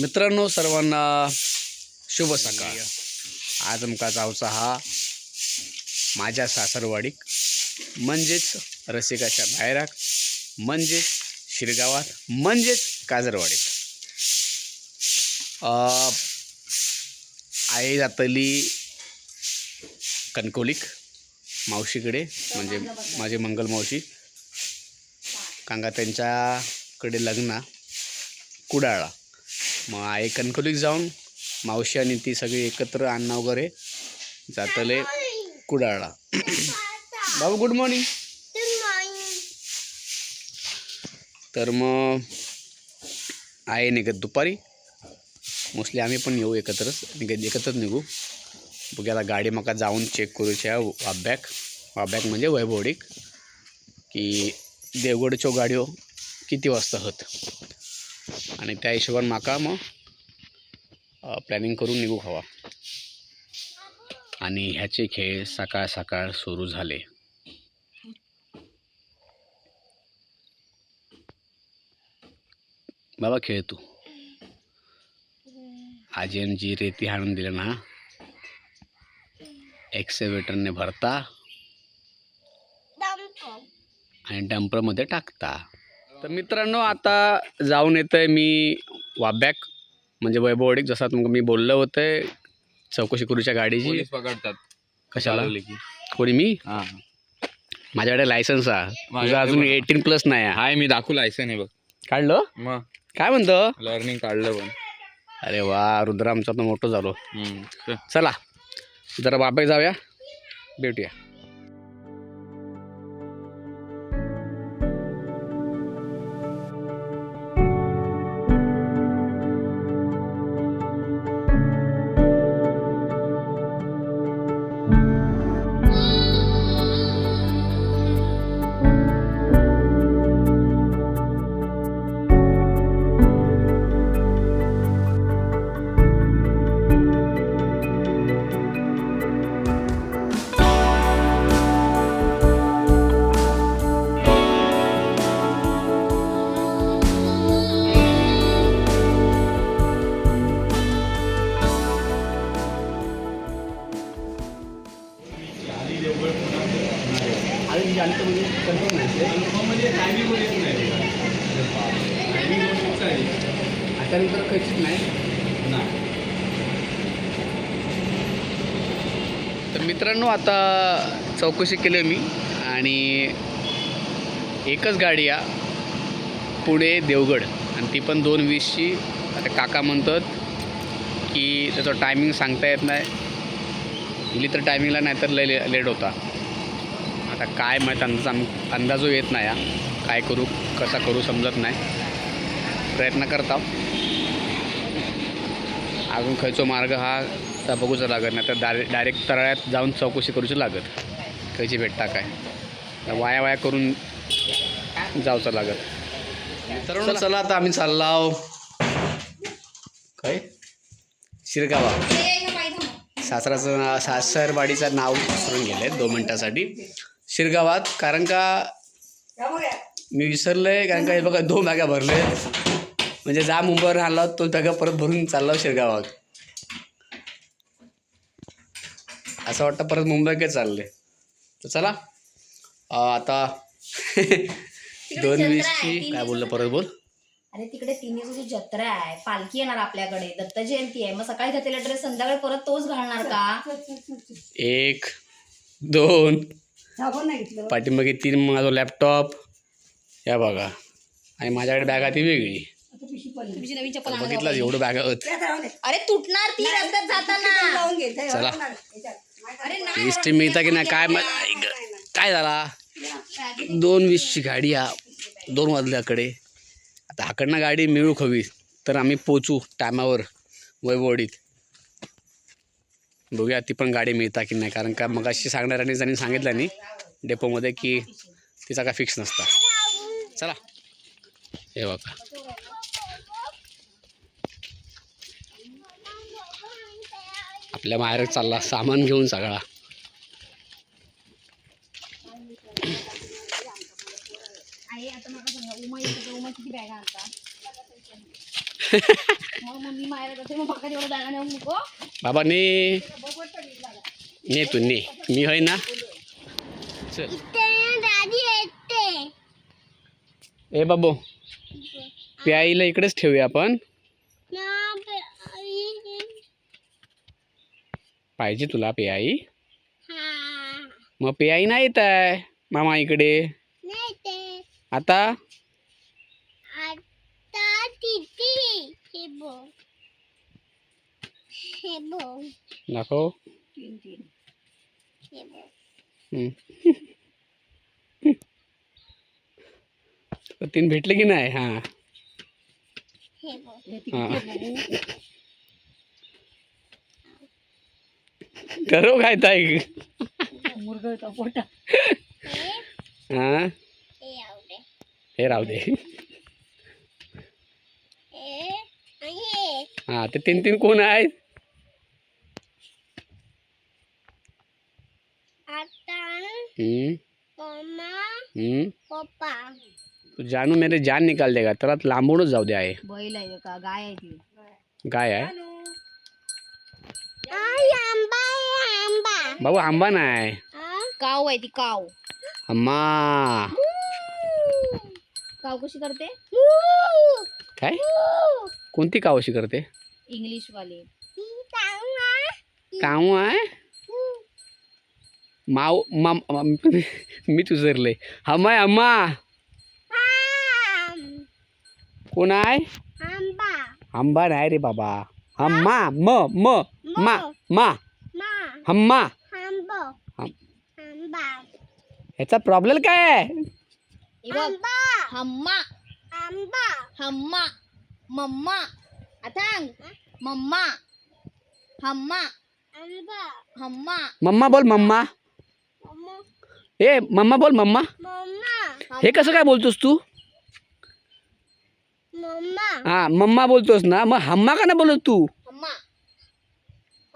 मित्रांनो सर्वांना शुभ सकाळ. आज आमका जावचा हा माझ्या सासरवाडीक म्हणजेच रसिकाच्या बाहेराक म्हणजेच शिरगावात म्हणजेच काजरवाडीत. आई जातली कणकोलीक मावशीकडे म्हणजे माझे मंगल मावशी. कांगा त्यांच्याकडे लग्ना कुडाळा मग आई कणकोलीक जाऊन मावशी आणि ती सगळी एकत्र अन्न वगैरे जातले कुडाळला. बाबू गुड मॉर्निंग तर मग आहे निघत दुपारी. मोस्टली आम्ही पण येऊ एकत्रच. निघत एकत्रच निघू. बघूया आता गाडी म्हाका जाऊन चेक करूच्या वाब्याक. वाब्याक म्हणजे वैभवडीक. की देवगडच्यो गाडयो किती वाजता हत? आणि त्या हिशोबान म्हाका मग प्लॅनिंग करून निघू हवा आणि ह्याचे खेळ सकाळ सकाळ सुरू झाले. बाबा खेळ तू. आजीन जी रेती हाणून दिलं ना. एक्सेवेटरने भरता. आणि डंपरमध्ये टाकता. तर मित्रांनो आता जाऊन येतोय मी वाब्याक. म्हणजे वैभवडीक जसा तुमका मी बोललो होतं चौकशी करूच्या गाडीची. पोलीस पकडतात. कशाला? चालवली की. कोणी मी? हा. माझ्याकडे लायसन्स आहे. तुझा अजून. एटीन प्लस नाही आहे. हाय मी दाखवू लायसन आहे बघ. काढलं? मग. काय म्हणतो? लर्निंग काढलं पण. अरे वा रुद्र आमचा तर मोठं झालो. हम्म. चल. चला जरा बाबेक जाऊया. भेटूया. मित्रांनो आता चौकशी केली मी आणि एकच गाडी या पुणे देवगड. आणि ती पण दोन वीसची. आता काका म्हणतात की त्याचं टायमिंग सांगता येत नाही. दिली तर टायमिंगला नाही तर लय लेट होता. आता काय माहीत अंदाज आम अंदाजो येत नाही हा. काय करू कसा करू समजत नाही. प्रयत्न करता. अजून खयचो मार्ग हा तर बघूचा लागत नाही तर डायरे डायरेक्ट तळ्यात जाऊन चौकशी करूची लागत. खयची भेटता काय वाया वाया करून जाऊचं लागत. तर चला आता आम्ही चाललाव. काय? शिरगावा. सासराचं ना- सासरवाडीचं नाव विसरून गेले दोन मिनटासाठी. शिरगावात कारण का मी विसरलोय कारण का हे बघा दोन बॅगा भरले म्हणजे जा मुंबईवर आला तो बॅगा परत भरून चालला शिरगावात. असं वाटतं परत मुंबईकडे चालले. तर चला आता दोन वीसची काय बोललं परत बोल. अरे तिकडे तिन्ही दिवसाची जत्रा आहे पालखी येणार आपल्याकडे दत्त जयंती आहे. मग सकाळी घातलेला ड्रेस संध्याकाळी परत तोच घालणार का? एक दोन. पाठीमागे तीन माझा लॅपटॉप या बघा. आणि माझ्याकडे बॅग आहे ती वेगळी. नवीन चप्पल बघितलं. एवढं बॅग अरे तुटणार ती रस्त्यात जाताना. चला. इष्टी मिळता की नाही? काय काय झाला? दोन वीसची गाडी आ दोन वाजल्याकडे. आता हाकडनं गाडी मिळू हवी तर आम्ही पोचू टायमावर वैभवडीत. बघूया ती पण गाडी मिळता की नाही कारण का मग अशी सांगणाऱ्याने त्यांनी सांगितलं नाही डेपोमध्ये की तिचा काय फिक्स नसता. चला. हे बघा आपल्या बाहेर चालला सामान घेऊन सगळा आई आता मला सांगा उमा येते उमा किती बॅगा आणता मग मम्मी मायला जाते मग माका तेवढं जाणार नाही नको. बाबा ने. ने तू ने. मी होय ना? चल. ए बाबू. प्याईला इकडेच ठेवूया आपण. पाहिजे तुला प्याई? मग प्याई नाही येत आहे मामा इकडे. आता? दाखव. तीन भेटले की नाही? हा. हा करो काय ताई? मुरगळतो पोटा हा? हे राहू दे. हा ते तीन तीन कोण आहेत? हम्म, हम्म. पप्पा. तू जानू मेरे जान निकाल देगा त्याला लांबूनच जाऊ दे आहे. बैल आहे का? गाय आहे ती. काय आहे आंबा आंबा भाऊ आंबा नाही. काव आहे ती काव. अम्मा काव कशी करते? काय? कोणती काव अशी करते? इंग्लिश वाली काऊ आहे? माव मम मम- मी तुझरले. हमाय अम्मा कोण आहे? आंबा. आंबा नाही रे बाबा. हम्मा म म मा. मा मा. हम्मा. आंबा. ह्याचा प्रॉब्लेम काय? आहे हे बघ. आंबा. हम्मा. आंबा. हम्मा. मम्मा. अथांग मम्मा. हम्मा. आंबा. हम्मा. मम्मा बोल मम्मा. मम्मा. ए मम्मा बोल मम्मा. मम्मा. हे कसं काय बोलतोस तू? मम्मा. हा मम्मा बोलतोस ना. मग हम्मा का नाही बोलत तू? हम्मा.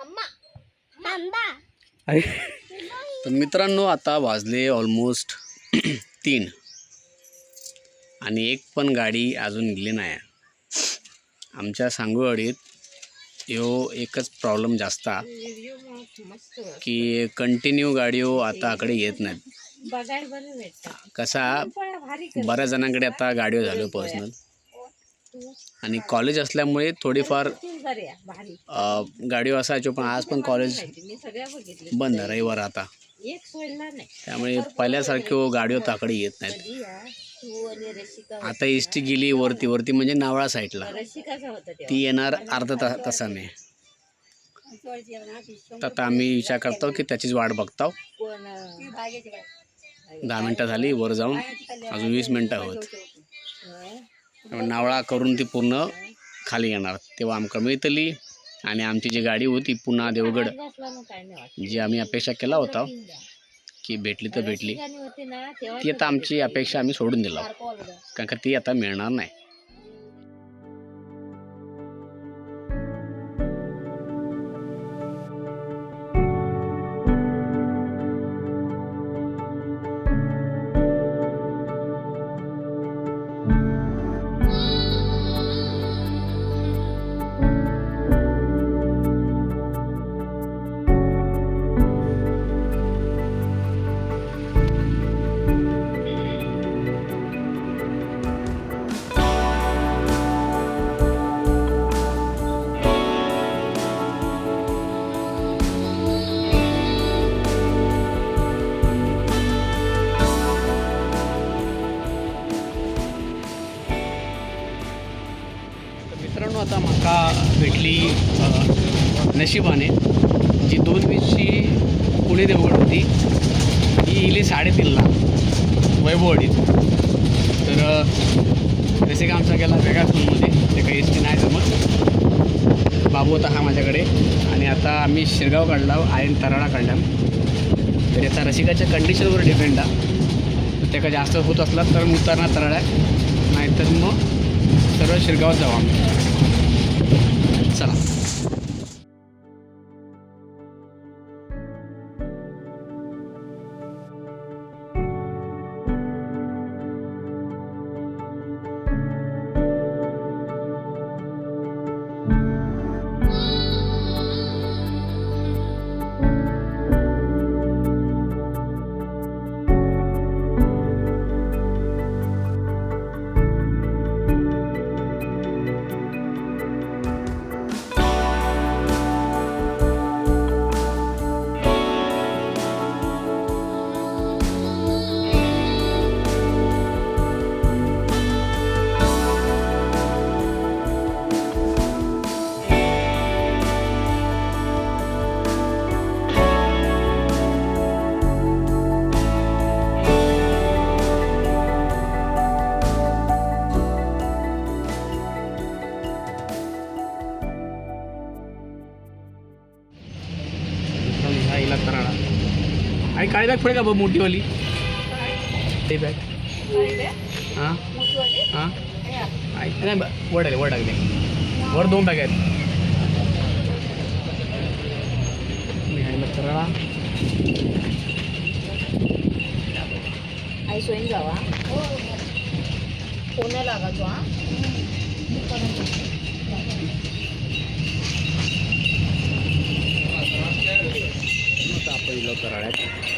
हम्मा. आंबा. अरे. तर मित्रांनो आता वाजले ऑलमोस्ट तीन. आणि एक पण गाडी अजून गेली नाही. आमच्या सांगोवाडीत यो एकच प्रॉब्लेम जास्त की कंटिन्यू गाडीओ आता आकडे येत नाहीत. कसा बऱ्याच जणांकडे आता गाडीओ झालो पर्सनल आणि कॉलेज असल्यामुळे थोडीफार अ, गाडीवर असायचो पण आज पण कॉलेज बंद रविवार आता. त्यामुळे पहिल्यासारखी गाडीवर ताकडे येत नाहीत. आता एस टी गेली वरती वरती म्हणजे नावळा साईडला. ती येणार अर्धा ता तासाने. तर आता आम्ही विचार करतो की त्याचीच वाट बघतो दहा मिनटं झाली वर जाऊन. अजून वीस मिनटं होत त्यामुळे नावळा करून ती पूर्ण खाली येणार. तेव्हा आमका मिळतली. आणि आमची जी गाडी होती पुन्हा देवगड जी आम्ही अपेक्षा केला होता की भेटली तर भेटली. ती आता आमची अपेक्षा आम्ही सोडून दिला. कारण का ती आता मिळणार नाही. नशिबाने जी दोन वीसची पुणे देवगड होती ही इली साडेतीनला वैभववाडीत तर जसे का आमचा गेला वेगळ्या स्कूलमध्ये ते काही एस टी नाही जमत. बाबू होता हा माझ्याकडे. आणि आता आम्ही शिरगाव काढला आयन तराडा काढला. तर याचा रसिकाच्या कंडिशनवर डिपेंड आहे त्याका जास्त होत असला तर मी उतरणार तराडा नाहीतर मग सरळ शिरगावात जाऊ आम्ही. चला. काळी बॅग पुढे का बघ मोठीवाली? ते बॅग हां? हां? नाही वर टाकले वर टाकले वर दोन बॅग आहेत. मी आहे मग सरळा आई सोयीन जावा. फोन लागायचो हा? आपण कराळ्यात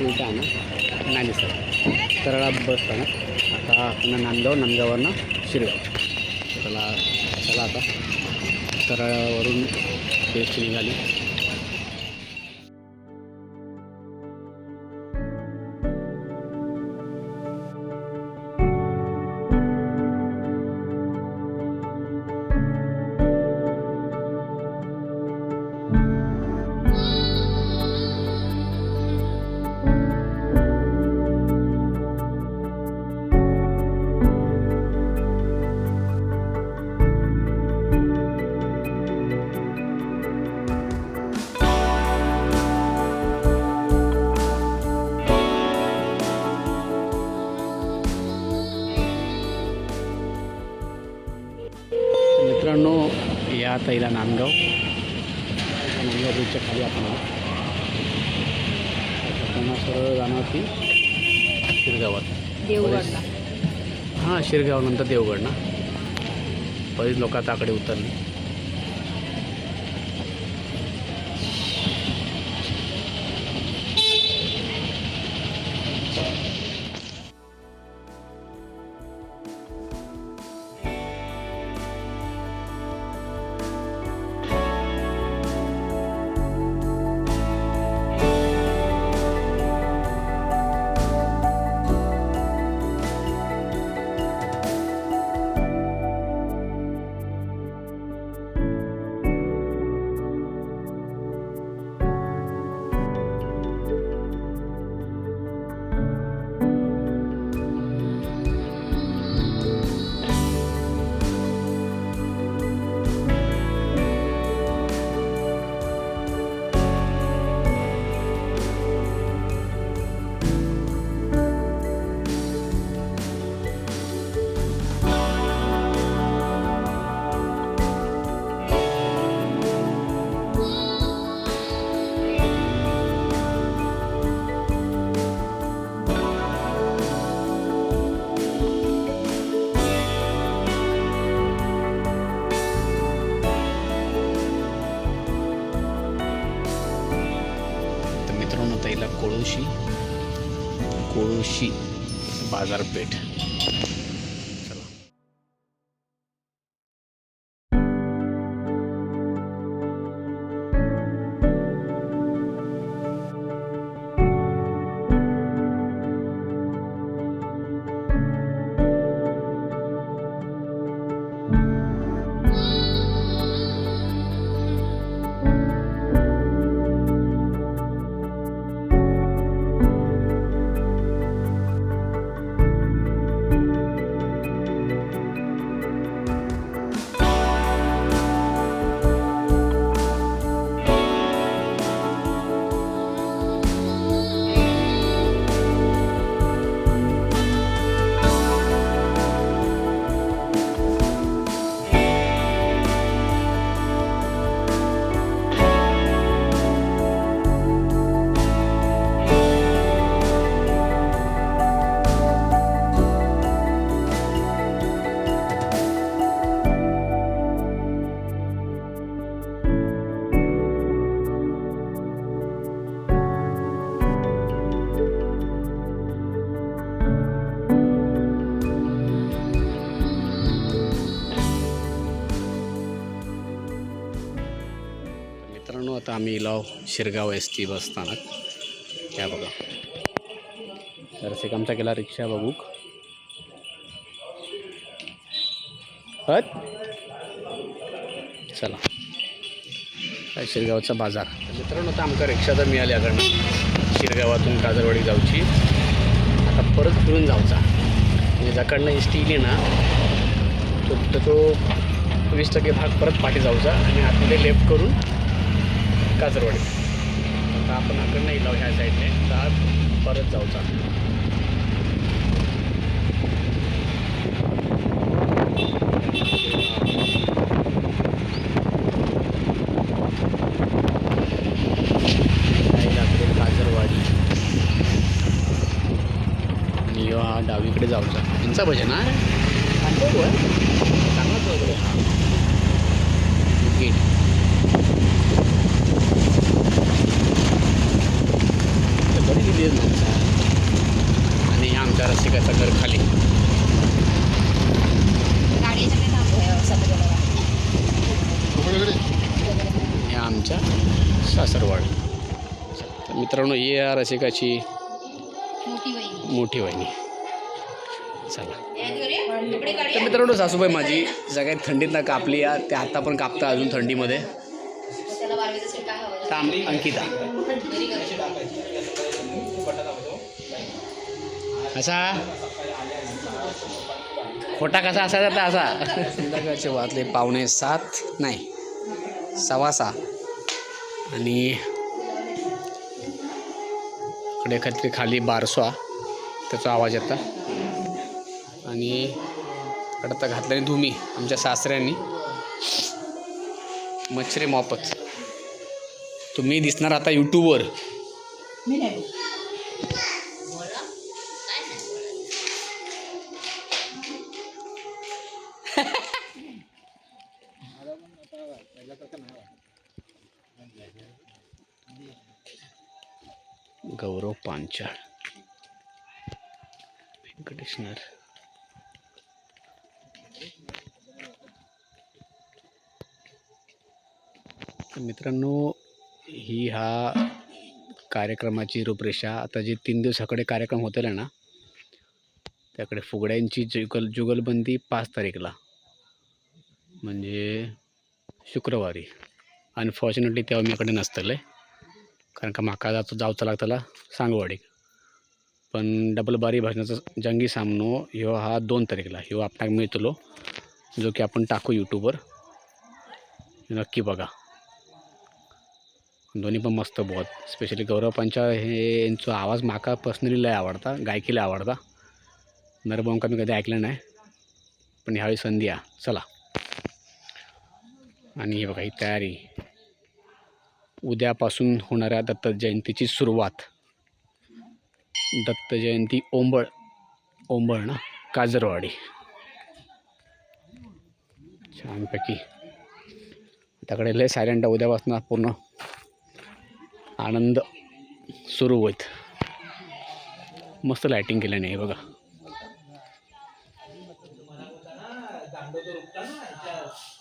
उलटा ना नाही सर कराळा बस स्थानक आता पुन्हा नांदगाव नांदगाववरनं शिरगाव चला चला आता कराळावरून टेस्ट निघाली या आता हिला नांदगाव. नांदगाव ब्रिजच्या खाली आपण सरळ जाणार ती शिरगावात. देवगडला. हां शिरगाव नंतर देवगड ना. बरीच लोक आता आकडे उतरली. बाजारपेठ चला आम्ही इलाव शिरगाव एस टी बस स्थानक. या बघा. जरासे आमचा केला रिक्षा बघूक. हत चला. काय शिरगावचा बाजार. मित्रांनो आता आमका रिक्षा तर मिळाली आकडनं शिरगावातून काजरवाडी जाऊची. आता परत फिरून जाऊचा. म्हणजे ज्याकडनं एस टी इली ना तो तर तो वीस टक्के भाग परत पाठी जाऊचा आणि आतमध्ये लेफ्ट करून काजरवाडी. आता आपण आकडे नाही लावू ह्या साईडने तर परत जाऊचा लाकडे काजरवाडी? आणि डावीकडे जाऊचा. तुमचा भजन आहे चांगलाच वगैरे हा गेट बरी दिली आहे माणसं आणि हे आमच्या रसिकाचं घर खाली गाडीच्या काही थांबतोय सगळं हे आमच्या सासरवाड तर मित्रांनो या रसिकाची मोठी वहिनी. चला. तर मित्रांनो सासूबाई माझी सगळ्यात थंडीत ना कापली या ते आता पण कापता अजून थंडीमध्ये. ताम अंकिता. असा खोटा कसा असायचा तर असा. संध्याकाळचे वाजले पावणे सात. नाही सव्वा सहा. आणि इकडे काहीतरी खाली बारसो त्याचा आवाज येता. आणि इकडं घातला घातल्याने धुमी आमच्या सासऱ्यांनी. मच्छरे मोपत. तुम्ही दिसणार आता यूट्यूबवर अच्छा पांचाळ मित्रांनो ही हा कार्यक्रमाची रूपरेषा. आता जे तीन दिवसाकडे कार्यक्रम होतील ना त्याकडे फुगड्यांची जुगल जुगलबंदी पाच तारीखला. म्हणजे शुक्रवारी. अनफॉर्च्युनेटली तेव्हा मी कडे नसतले कारण का म्हाका जातो जावचं लागतला सांगवाडीक पण डबल बारी भाजण्याचा जंगी सामनो ह्यो हा दोन तारखेला ह्यो आपणाक मिळतलो जो की आपण टाकू यूट्यूबवर नक्की बघा. दोन्ही पण मस्त बहुत. स्पेशली गौरव पंचा हे यांचो आवाज म्हाका पर्सनली लय आवडता गायकी लय आवडता. नरबोंका मी कधी ऐकलं नाही. पण ह्यावेळी संधी आ चला. आणि हे बघा ही तयारी. उद्यापासून होणाऱ्या दत्त जयंतीची सुरुवात. दत्त जयंती ओंबळ ओंबळ ना? काजरवाडी. छानपैकी. त्याकडे लय सायलेंट उद्यापासून पूर्ण आनंद सुरू होईत मस्त लायटिंग केल्याने हे बघा.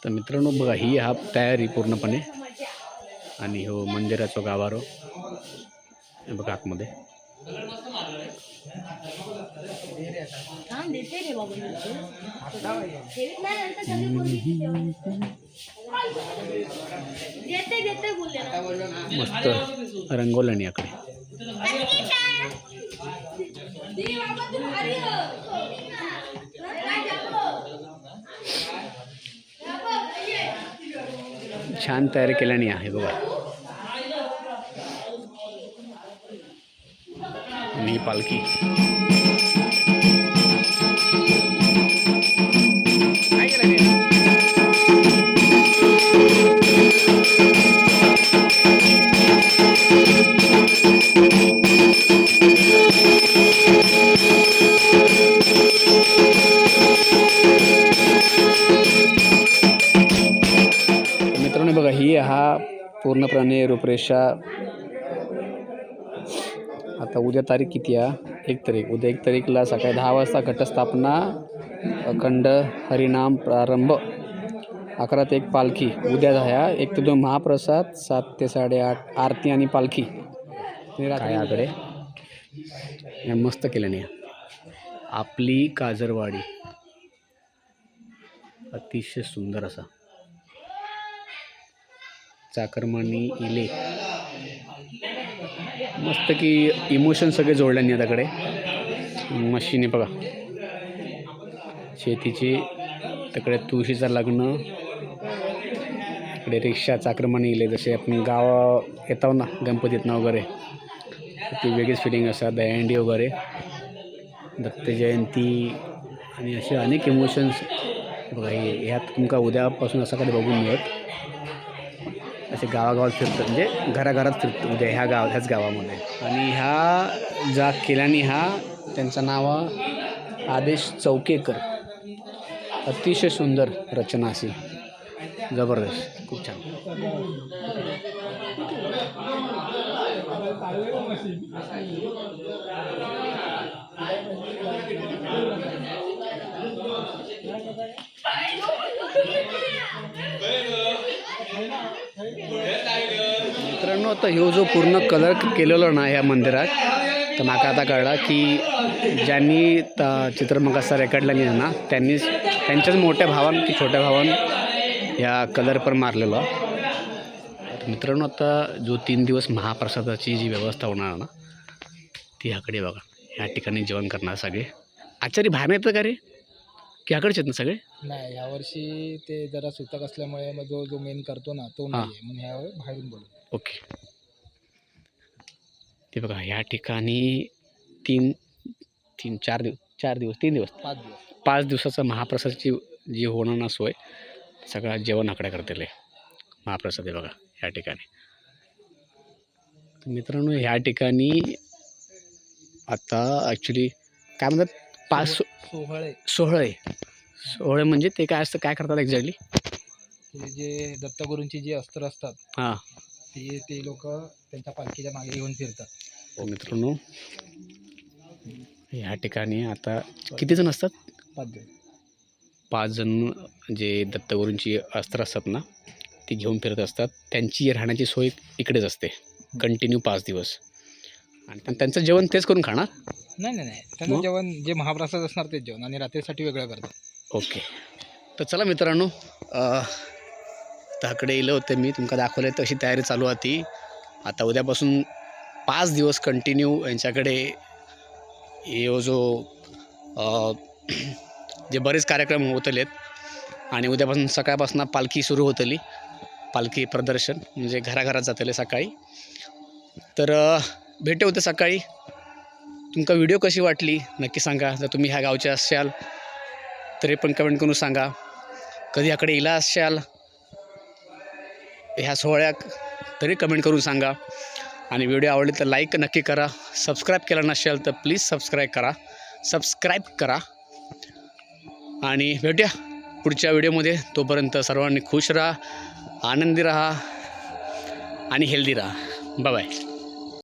तर मित्रांनो बघा ही हा तयारी पूर्णपणे आणि हो मंदिराचो गावारो. हे बघा आतमध्ये. मस्त रंगवलं याकडे. छान तयार केल्याने आहे बघा. आणि ही पालखी? मित्रांनो बघा ही हा पूर्णपणे रूपरेषा आता उद्या तारीख किती आहे? एक तारीख. उद्या एक तारीखला सकाळी दहा वाजता घटस्थापना अखंड हरिनाम प्रारंभ अकरा ते एक पालखी. उद्या ह्या एक ते दोन महाप्रसाद सात ते साडेआठ आरती आणि पालखी. काय आकडे? या मस्त केल्याने आपली काजरवाडी. अतिशय सुंदर असा. चाकरमानी इले. मस्त की इमोशन सगळे जोडल्याने आताकडे. मशीने बघा. शेतीची तिकडे तुळशीचं लग्न. इकडे रिक्षाचं आक्रमण येईल येले जसे आपण गाव येतो ना गणपतीतनं वगैरे. ती वेगळीच फिलिंग असतात दहीहंडी वगैरे. दत्त जयंती आणि असे अनेक इमोशन्स बघा ह्यात तुमका उद्यापासून असं काही बघून मिळत. असे गावागावात फिरतात म्हणजे घराघरात फिरतो उद्या ह्या गाव ह्याच गावामध्ये. आणि ह्या जा केल्याने हा त्यांचं नाव आदेश चौकेकर. अतिशय सुंदर रचना अशी. जबरदस्त. खूप छान. मित्रांनो आता ह्यो जो पूर्ण कलर केलेलो ना ह्या मंदिरात तर म्हाका आता कळला की ज्यांनी त- चित्र म्हाका सर रेकॉर्डला ना त्यांनीच त्यांच्याच मोठ्या भावान की छोट्या भावान ह्या कलर पण मारलेलो. मित्रांनो आता जो तीन दिवस महाप्रसादाची जी व्यवस्था होणार ना ती ह्याकडे बघा. ह्या ठिकाणी जेवण करणार सगळे. आचारी बाहेर येतं का रे? की ह्याकडेच आहेत ना सगळे? नाही यावर्षी ते जरा सुतक असल्यामुळे मग जो जो मेन करतो ना तो. नाही आहे म्हणून ह्यावेळी बाहेरून बोलू. ओके. ते बघा ह्या ठिकाणी तीन तीन चार दिवस चार दिवस तीन दिवस. पाच दिवस. पाच दिवसाचा महाप्रसादची जी होणार ना सोय सगळा जेवण आकडे करतील हे. महाप्रसाद आहे बघा ह्या ठिकाणी. तर मित्रांनो ह्या ठिकाणी आता ॲक्च्युली काय म्हणतात? पाच सो सोहळे. सोहळे. सोहळे म्हणजे ते काय असतं? काय करतात एक्झॅक्टली जे दत्तगुरूंची जी अस्त्र असतात हां. ते ते लोक त्यांच्या पालखीच्या मागे घेऊन फिरतात. हो मित्रांनो ह्या ठिकाणी आता किती जण असतात? पाच दिवस पाच जण जे दत्तगुरूंची अस्त्र असतात ना ती घेऊन फिरत असतात. त्यांची राहण्याची सोय इकडेच असते. कंटिन्यू पाच दिवस. आणि त्यांचं जेवण तेच करून खाणार? नाही नाही नाही. त्यांना? जेवण जे महाप्रसाद असणार तेच जेवण आणि रात्रीसाठी वेगळं करतात. ओके. तर चला मित्रांनो त्याकडे येलं होतं मी तुमका दाखवलं तशी तयारी चालू होती आता उद्यापासून पाच दिवस कंटिन्यू यांच्याकडे यो जो अ, जे बरेच कार्यक्रम होतलेत आणि उद्यापासून सकाळपासून पालखी सुरू होतली. पालखी प्रदर्शन म्हणजे घराघरात जातले सकाळी. तर अ, भेटे होते सकाळी. तुमका व्हिडिओ कशी वाटली? नक्की सांगा. जर तुम्ही ह्या गावचे असाल तरी पण कमेंट करून सांगा. कधी याकडे इला असाल ह्या सोहळ्याक तरी कमेंट करून सांगा. आणि व्हिडिओ आवडली तर लाईक नक्की करा. सबस्क्राईब केला नसेल तर प्लीज सबस्क्राईब करा. सबस्क्राईब करा. आणि भेटूया पुढच्या व्हिडिओमध्ये तोपर्यंत सर्वांनी खुश राहा आनंदी राहा आणि हेल्दी राहा. बाय